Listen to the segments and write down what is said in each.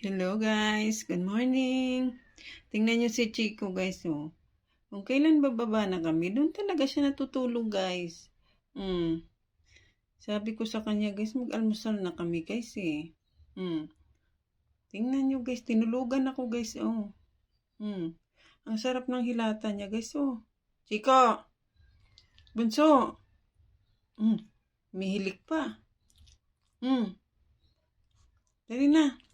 Hello guys, good morning. Tingnan niyo si Chico guys oh. Kung kailan bababa na kami, doon talaga siya natutulog guys. Mm. Sabi ko sa kanya guys, mag-almusal na kami guys eh. Mm. Tingnan niyo guys, tinulugan ako guys oh. Mm. Ang sarap ng hilata niya guys oh. Chico! Bunso! Mm. Mihilik pa. Mm. Dali na.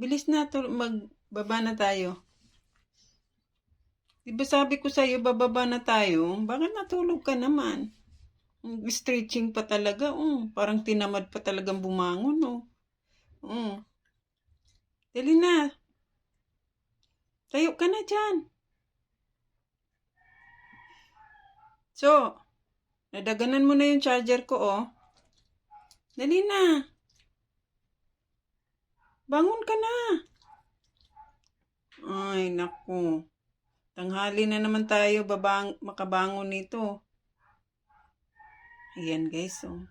Bilis na, to, magbaba na tayo. Di ba sabi ko sa'yo, bababa na tayo? Bakit natulog ka naman? Mm, Stretching pa talaga, oh. Parang tinamad pa talagang bumangon, oh. Oh. Dali na. Tayo ka na dyan. So, nadaganan mo na yung charger ko, oh. Dali na. Bangon ka na. Ay, naku. Tanghali na naman tayo babang, makabangon nito. Ayan guys, oh.